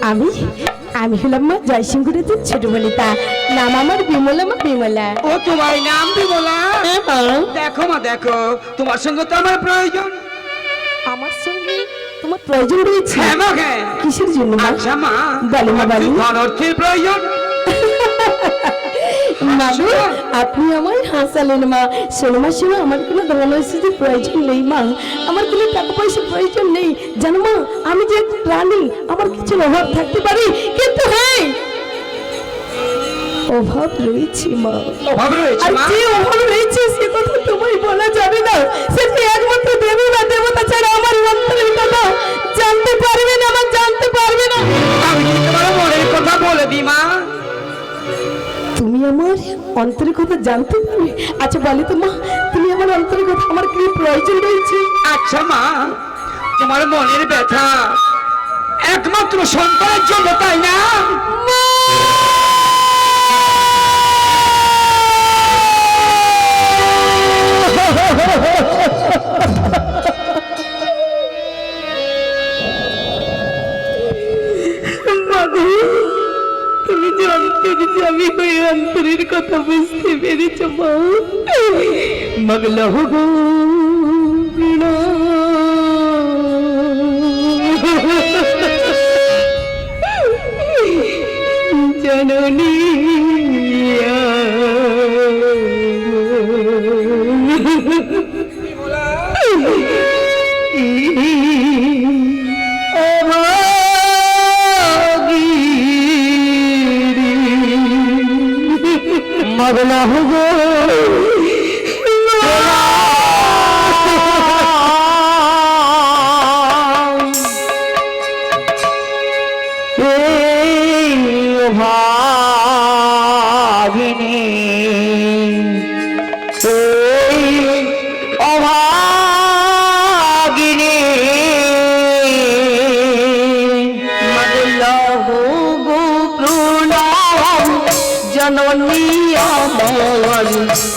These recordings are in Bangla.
আমি আমি হলাম মা জয়সিংহপুরের ছোট বলিতা নাম আমার বিমলা মা বিমলা। ও তোমার নাম বিমলা? হ্যাঁ দেখো মা দেখো তোমার সঙ্গে তো আমার প্রয়োজন। আমার সঙ্গে তোমার প্রয়োজন রয়েছে। হ্যাঁ হ্যাঁ। কিসের জন্য মা? আচ্ছা মা বলো মা, বলো। ধন অর্থের প্রয়োজন। মাগো আপনি আমায় হাসালেন মা। শোনো মা শোনো আমার কোনো ধন ঐশ্বর্যের প্রয়োজন নেই মা। আমার কোনো টাকা পয়সার প্রয়োজন নেই। জানো মা আমি যে প্রাণী আমার কিছু অভাব থাকতে পারে কিন্তু হ্যাঁ। অভাব রয়েছে মা। অভাব রয়েছে মা। যে অভাব রয়েছে সে কথা তোমায় বলা যাবে না। সে যে একমাত্র দেবী বা দেবতা ছাড়া আমার অন্তরের কথা জানতে পারবে না আমার জানতে পারবে অন্তরের কথা জানতে পারবে আচ্ছা বলে তো মা তুমি আমার অন্তরের কথা আমার কি প্রয়োজন রয়েছে? আচ্ছা মা তোমার মনের ব্যথা একমাত্র সন্তানের জন্য তাই না? যে অন্তরে যে আমি ওই অন্তরের কথা বুঝতে পেরেছ মা Nonia, ah, Mamma,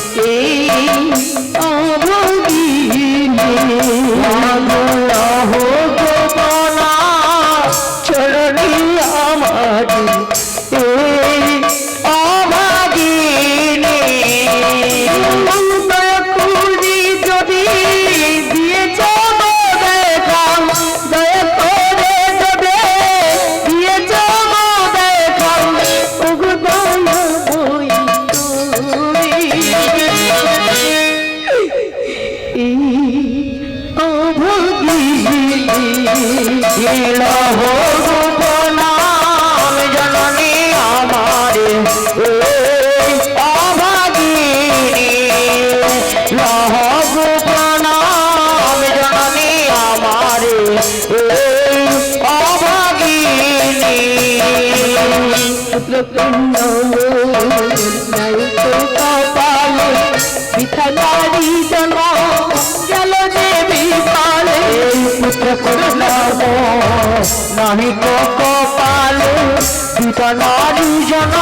নাহি কপালে পিতা নারী জন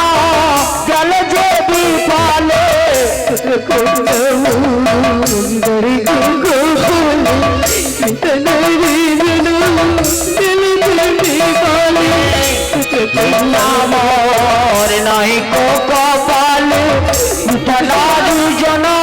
গেল যে বিপালে গরি গোলে বিথানারি জন গেল যে বিপালে নামর নাহি কপালে পিতা নারী জন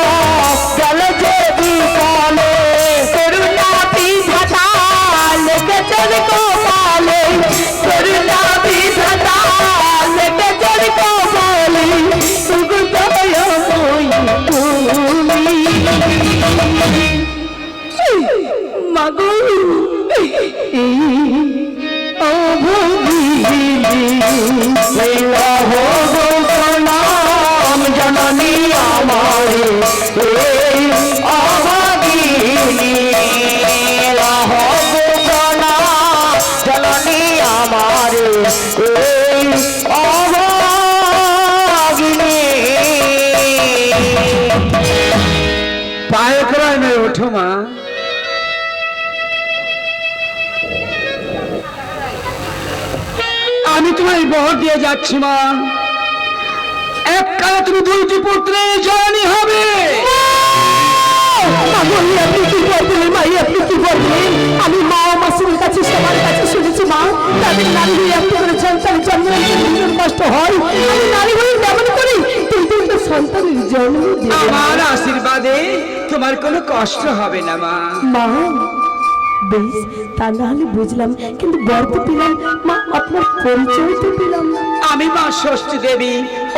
এই অভাগিনী পায়ে ক্রয় ওঠো মা আমি তোমায় বহর দিয়ে যাচ্ছি, মা। এক কালে তুমি দুইটি পুত্রের জননী হবে। মাগো আপনি কি বলবেন? মাই আপনি কি বলবেন? আমি মা ও মাসুমের কাছে সবার কাছে শুনেছি মা। তাদের নাম দিয়ে আপনি সন্তান ভীষণ কষ্ট হয়? আমি নারী হয়ে কেমন করি তুই তো একটা সন্তানের জন্ম আমার আশীর্বাদে তোমার কোনো কষ্ট হবে না মা। মা বেশ তা না হলে বুঝলাম কিন্তু গর্ব পেলাম। মা আপনার পরিচয় তো পেলাম। না আমি মা ষষ্ঠী দেবী।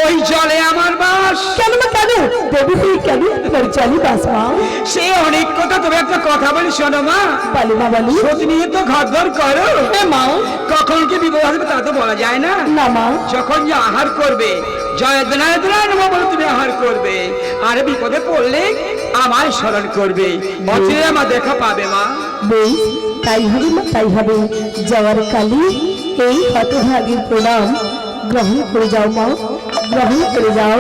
ওই জলে আমার বাস। কেন মা কেন? দেবী হয়ে কেন? আপনার জলে বাস মা। সে অনেক কথা তবে একটা কথা বলি শোনো মা। বলে মা বলি। সতী নিয়ে তো ঘর ঘর করো। হ্যাঁ মা। কখন কি বিপদ আসবে তা তো বলা যায় না। না মা। যখন যে আহার করবে জয় দনায় বলে তুমি আহার করবে। আর বিপদে পড়লে আমায় স্মরণ করবে। অচিরে আমার দেখা পাবে মা। বেশ তাই হবে মা তাই হবে। যাওয়ার কালে এই হতভাগীর প্রণাম। গ্রহণ করে যাও মা গ্রহণ করে যাও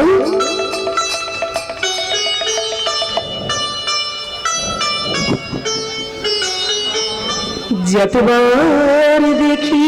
যতবার দেখি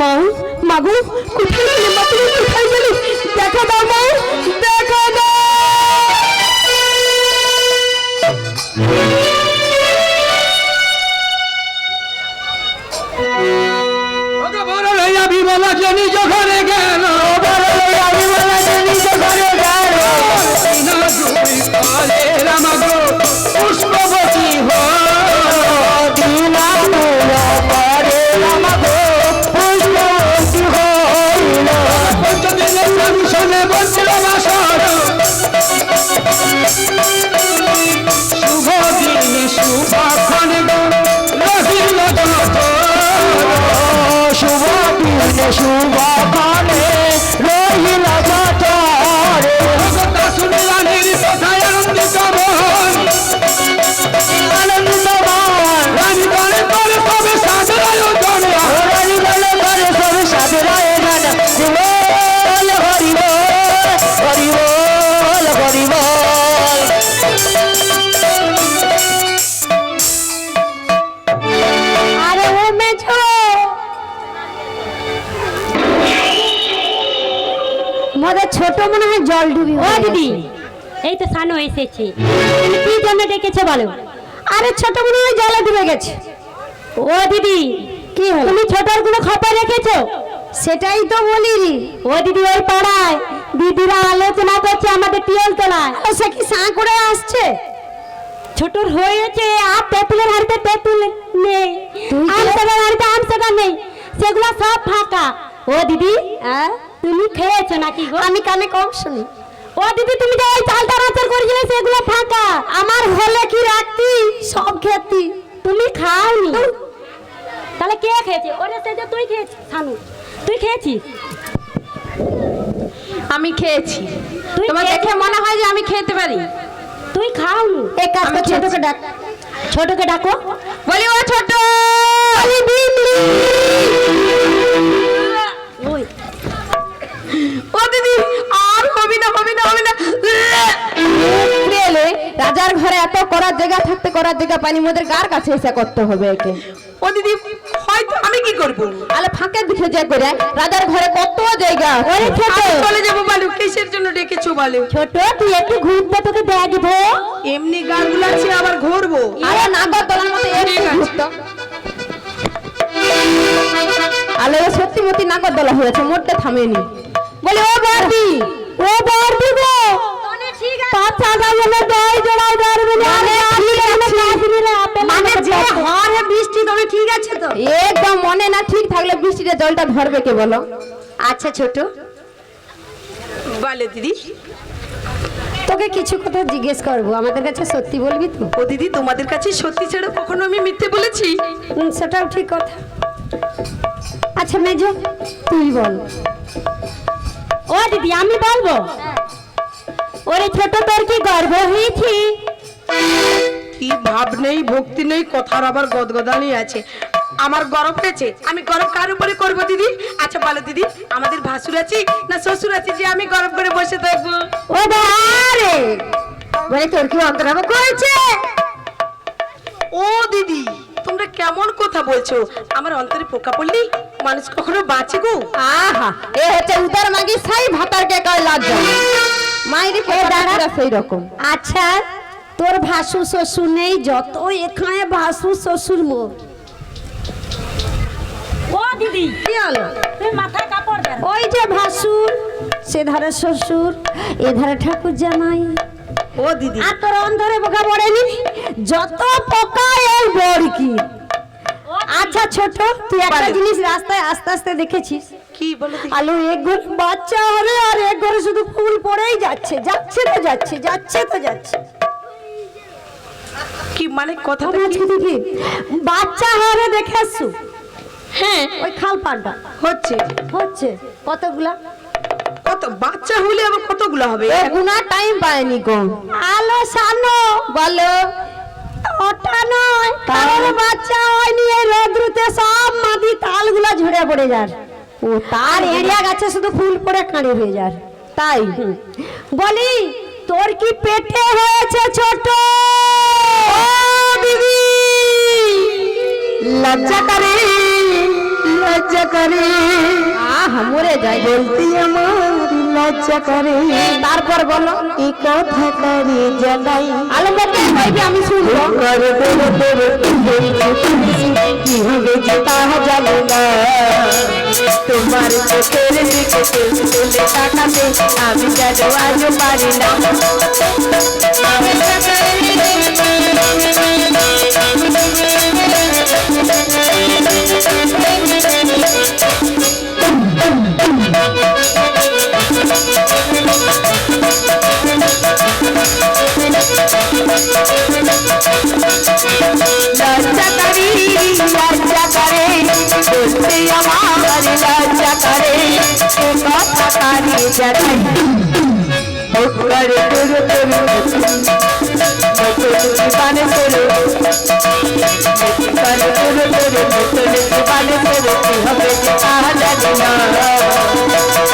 মা মাগো কোথায় গেলে মা তুমি কোথায় গেলে দেখা দাও মা, দেখা দাও। বিমলা জনি যখন গেল। শুভ দিনে শুভ কালে রহিল মনে হয় জল ডুবি ও দিদি এই তো সানু এসেছে। কি জন্য ডেকেছো বলো? আরে ছোট মনে হয় জলে ডুবে গেছে। ও দিদি কি হলো? তুমি ছোটর কোনো খবর রেখেছো? সেটাই তো বলি ও দিদি ওই পাড়ায় দিদিরা আলোচনা করছে আমাদের টিউল তোলায়। ও সে কি সাঁ করে আসছে? ছোটর হয়েছে আর তেঁতুলের হাড়িতে তেঁতুল নেই। তুই কি- আমসাগার হাড়িতে আমসাগার নেই। সেগুলো সব ফাঁকা। ও দিদি হ্যাঁ? তুমি খেয়েছো নাকি গো? আমি কানে কম শুনি। ও দিদি তুমি যে ওই চালটা রাচার করেছিলে সেগুলো ফাঁকা। আমার হলে কি রাখতি? সব খেতি। তুমি খাওনি? তাহলে কে খেয়েছে? ওরে সে যে তুই খেয়েছিস সানু। তুই খেয়েছিস? আমি খেয়েছি। তুই তোমার দেখে মনে হয় যে আমি খেতে পারি। তুই খাওনি? এক কাজ কর ছোটকে ডাক। ছোটকে ডাকো। বলি ও ছোট! ওই ঘরে এত করার জায়গা থাকতে করার জায়গা পানি মোদের গার কাছে এসে করতে হবে একে? ও দিদি হয়তো আমি কি করব? আলে ফাঁকে দিকে যে করে রাজার ঘরে কত জায়গা? ওরে আমি চলে যাব বলো কিসের জন্য ডেকেছো বলো? ছোট তুই একটু ঘুরতে তোকে দেখব এমনি গান গুলাচ্ছি আবার ঘুরবো? আরে নাগর দলার মতো একটু ঘুরতো। আলে সত্যি মতি নাগর দলা হয়েছে মোটে থামেনি বলে ও বারবি ও বাড়বি গো! পাঁচা গাজলে দই জড়াই ধরবি না মানে মানে যে হরে বৃষ্টি তবে ঠিক আছে তো? একদম মনে না ঠিক থাকলে বৃষ্টিতে জলটা ধরবে কে বলো? আচ্ছা ছোট। বলো দিদি। তোকে কিছু কথা জিজ্ঞেস করব আমাদের কাছে সত্যি বলবি তো? ও দিদি তোমাদের কাছে সত্যি ছেড়ে কখনো আমি মিথ্যে বলেছি? সেটাও ঠিক কথা। আচ্ছা মেজ তুই বল। ও দিদি আমি বলব? ওরে ছোট তোর কি গর্ব হয়েছি? কি ভাব নেই ভক্তি নেই কথার আবার গদগদানি আছে। আমার গরম হয়েছে আমি গরম কার উপরে করব দিদি? আচ্ছা বলো দিদি আমাদের ভাসুর আছে না শ্বশুর আছে যে আমি গরম করে বসে থাকব? ও বারে বলে তোর কি অন্তরাব করেছে? ও দিদি তোমরা কেমন কথা বলছো? আমার অন্তরে পোকা পড়লি মানুষ কখনো বাঁচে গো। আহা এ হচ্ছে উদার মাগি সাই ভাতার কে কয় লজ্জা। মাইরি দাঁড়া সেই রকম আচ্ছা তোর ভাসু শ্বশুর নেই যত এখানে ভাসু শ্বশুর মোর ও দিদি কি হলো? কাপড় দেন। ওই যে ভাসুর সে ধারে শ্বশুর এ ধারে ঠাকুর জামাই। ও দিদি। আর তোর অন্ধরে পোকা পড়েনি? যত পোকা এই বড়কি আচ্ছা ছোট তুই একটা জিনিস রাস্তায় আস্তে আস্তে দেখেছিস? কি বলো দিদি আলু এক ঘরে বাচ্চা হলে আর এক ঘরে শুধু ফুল পড়েই যাচ্ছে যাচ্ছে তো যাচ্ছে যাচ্ছে তো যাচ্ছে। কি মানে কথা আজকে দেখি বাচ্চা হলে দেখে আসছু? হ্যাঁ। ওই খাল পানটা হচ্ছে। হচ্ছে। কতগুলা? কত বাচ্চা হলে আবার কতগুলো হবে? গুনা টাইম পায়নি গো। আলো সানো। বলো। ওটা নয় কারোর বাচ্চা হয়নি এই রোদ্রুতে সব মাটি তালগুলা ঝরে পড়ে যার। ও আর এরিয়া গাছে শুধু ফুল পড়ে কাঁড়ি হয়ে যার। তাই? বলি তোর কি পেটে হয়েছে ছোট? দিদি! লজ্জা করে লজ্জা করে। আহ মরে যাই বলতে আমার লজ্জা করে। তারপর বলো। এই কথা করে জানাই? আলো মোকে কইবি আমি শুনব। করে দেবে দেবে কি হবে যে তা জানি না। তোমার চোখের দিকে তুলে তাকাতে আমি যেন আজ পারি না। सिया मारी लाजा करे एक कथा कारी जते उठकर तुर तुर मुकुट जीवन तुर मुकुट तुर तुर मुकुट जीवन तुर की हमें जिता लजना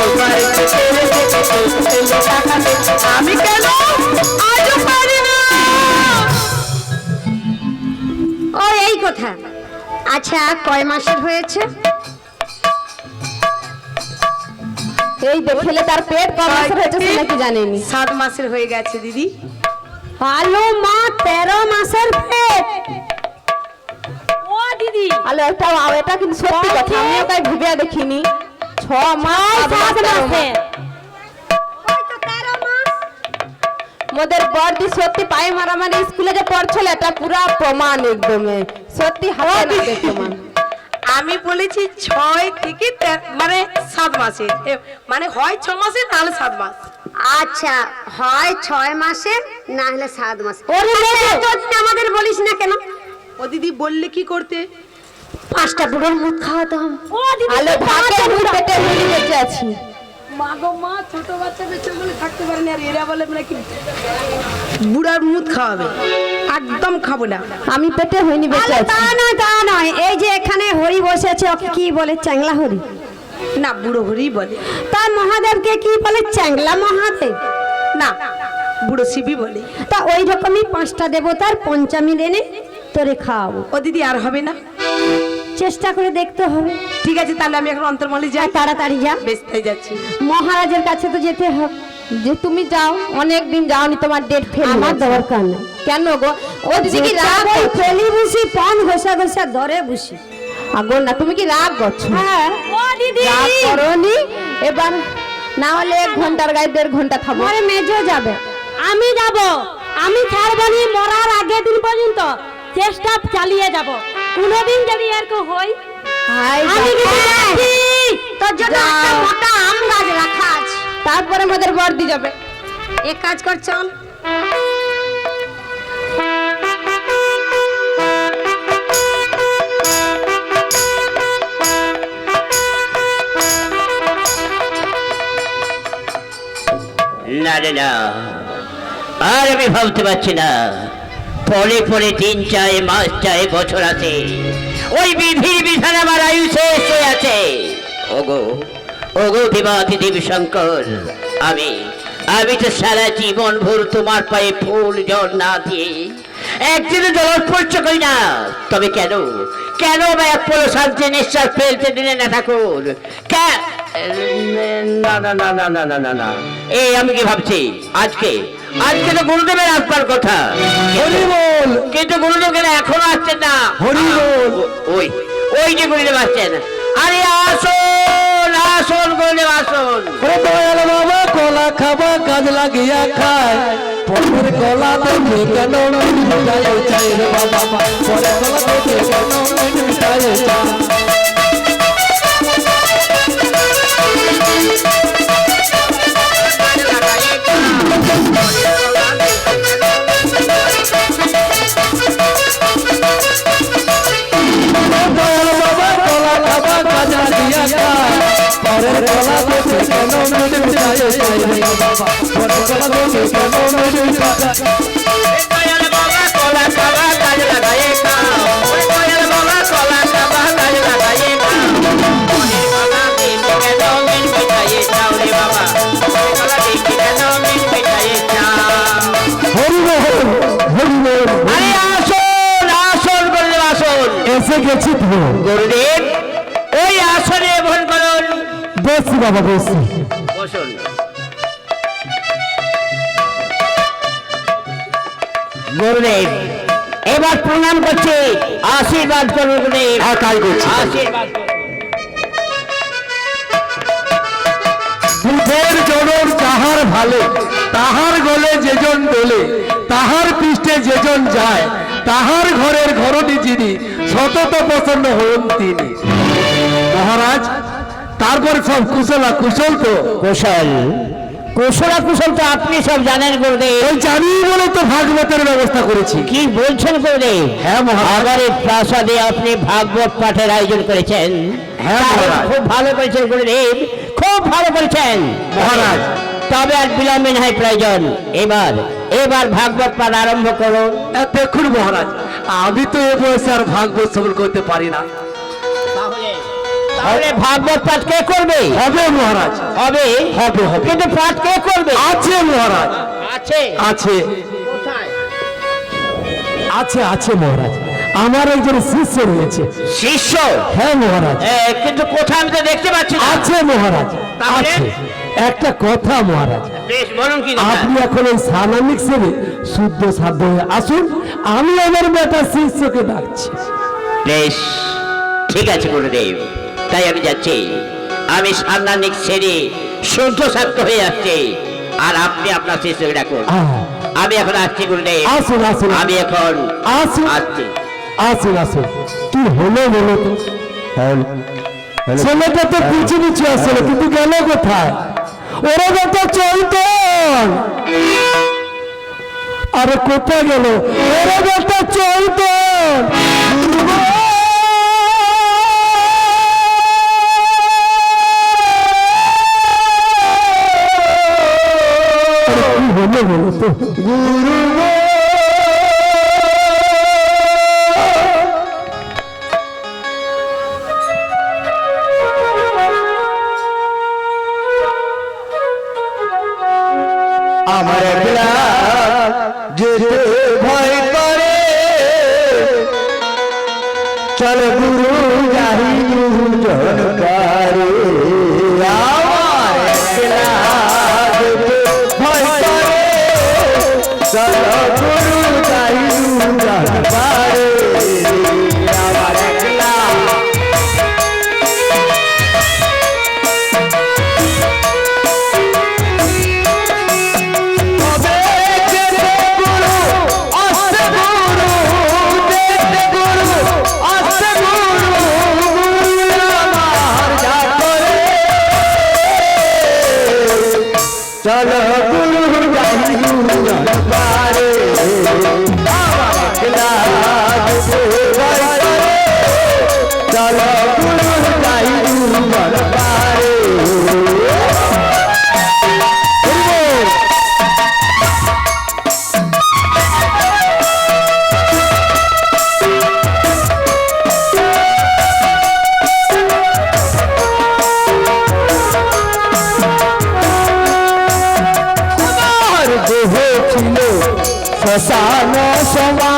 उठकर तेरे से तुझे लगा कभी आमी केनो आज पारी ना ओ यही কথা আচ্ছা কয় মাসের হয়েছে? এই দেখলে তার পেট কম মাসের হয়েছে সে নাকি জানেনি? সাত মাসের হয়ে গেছে দিদি। আলু মা তেরো মাসের পেট। ও দিদি। আলো একটা এটা কিন্তু সত্যি কথা আমি ওটাই ভেবে দেখিনি। ছ মাস সাত মাসের। মোদের বড়দি সত্যি পায়ে মারা মানে স্কুলে যে পড়ছিল এটা পুরা প্রমাণ একদমে। সত্যি হাতে প্রমাণ। আমি বলেছি ছয় থেকে মানে সাত মাসে। মানে হয় ছ মাসে নাহলে সাত মাস। আচ্ছা হয় ছয় মাসে না হলে সাত মাস। ওরে আচ্ছা, আমাদের বলিস না কেন? ও দিদি বললে কি করতে? পাঁচটা বুড়োর মুখ খাওয়াতাম। ও দিদি আলো ভাতে মুখ পেটে মুড়ি বেঁচে আছি। মা গো মা ছোট বাচ্চা বেঁচে বলে থাকতে পারেনি আর এরা বলে নাকি বুড়ার মুখ খাওয়াবে। একদম খাব না। আমি পেটে হইনি বেঁচে তা নয় তা নয়। এই যে এখানে হরি বসে আছে ওকে কি বলে? চ্যাংলা হরি? না বুড়ো হরি বলে। তার মহাদেবকে কি বলে? চ্যাংলা মহাদেব? না বুড়ো শিবই বলে। তা ওই রকমই পাঁচটা দেবতার পঞ্চামী দিনে তোরে খাওয়াবো। ও দিদি আর হবে না? চেষ্টা করে দেখতে হবে। ঠিক আছে তাহলে আমি এখন অন্তর্মলে যাই। তাড়াতাড়ি যা। বেশ তাই যাচ্ছি। মহারাজের কাছে তো যেতে হবে। যে তুমি যাও অনেক দিন যাওনি তোমার ডেট ফেল আমার দরকার নেই। কেন গো? ও দিদি কি রাগ? ফেলি বসি পান ঘষা ঘষা ধরে বসি আগো না তুমি কি রাগ করছ? হ্যাঁ। ও দিদি! রাগ করনি? এবার না হলে এক ঘণ্টার গায়ে দেড় ঘণ্টা থাকব আমার মেজো যাবে। আমি যাব। আমি ছাড়বনি মরার আগের দিন পর্যন্ত। চেষ্টা চালিয়ে যাব। কোনোদিন যদি এরকম হই তোর জন্য একটা মোটা আম গাছ রাখা আছে। তারপরে আমাদের বর্দি যাবে। এক কাজ কর চল। না রে না। আর আমি ভাবতে পারছি না। পরে পরে দিন চায় মাস চায় বছর আছে ওই বিধির বিধানা আমার আয়ু শেষ হয়ে আছে ওগো ওগো বিবাদী দেবী শঙ্কর আমি আমি তো সারা জীবন ভোর তোমার পায়ে ফুল জল না দিয়ে একদিনও জলোৎপর্শ করি না তবে কেন কেন বা এক পুরো শান্তি নিঃশ্বাস ফেলতে দিলে না ঠাকুর না না না না না না না এই আমি কি ভাবছি আজকে আজকে তো গুরুদেবের আসবার কথা। হরি বল। কিন্তু গুরুদেব কেন এখনও আসছেন না। হরি বল। ওই ওই যে গুরুদেব আসছেন। আরে আসুন আসুন গুরুদেব আসুন। দয়াল বাবা কলা খাবা কাজ লাগিয়া খায়। পরের কলা দেখে কেন মিটায় চাই বাবা পরের কলা দেখে কেন মিটায় চাই। Kaya na baba, kola, kaba, kaya na gaeta বাবা বসুন গুরুদেব এবার প্রণাম করছি আশীর্বাদ করুন গুরুদেব হ্যাঁ, তাই করছি। আশীর্বাদ। জনর যাহার ভালো তাহার গলে যেজন দোলে তাহার পৃষ্ঠে যেজন যায় তাহার ঘরের ঘরটি যিনি সতত প্রসন্ন হন তিনি সব কুশলা কুশল তো। কুশল। কুশলা কুশল তো আপনি সব জানেন গুরুদেব। ওই জানি বলে তো ভাগবতের ব্যবস্থা করেছি। কি বলছেন গুরুদেব? হ্যাঁ। এই প্রাসাদে আপনি ভাগবত পাঠের আয়োজন করেছেন। হ্যাঁ, খুব ভালো করেছেন গুরুদেব। খুব ভালো করেছেন। মহারাজ। তবে আর বিলম্বে নাই প্রয়োজন। এবার এবার ভাগবত পাঠ আরম্ভ আহ, দেখুন মহারাজ আমি তো এ বয়সে আর ভাগবত শ্রবণ করতে পারি না। তাহলে ভাগবত পাঠ কে করবে? হবে মহারাজ। হবে? হবে হবে। কিন্তু পাঠ কে করবে? আছে মহারাজ। আছে। আছে। আছে আছে মহারাজ। আমার একজন শিষ্য রয়েছে। শিষ্য? হ্যাঁ মহারাজ। কিন্তু কোথাও আমি তো দেখতে পাচ্ছি আছে মহারাজ। আছে। একটা কথা মহারাজ? আপনি এখন ওই সানামিক সেবে শুদ্ধ সাধ্য হয়ে আসুন। আমি আমার বেটা শিষ্যকে ডাকছি। বেশ ঠিক আছে গুরুদেব। তাই আমি যাচ্ছি। আমি সান্নানিক সেরে শুদ্ধ সাধ্য হয়ে আসছি। আর আপনি আপনার শিষ্যকে ডাকুন। আমি এখন আসছি গুরুদেব। আসুন আসুন। আমি এখন আসুন। আসছি। আসুন আসুন। কি হলো বলো তো? ছেলেটা তো পিছু পিছু আসলে কিন্তু গেল কোথায়? ওরা চৈতন। আরে কোথায় গেল? ওরা বেটা চৈতন। গুরু sa no so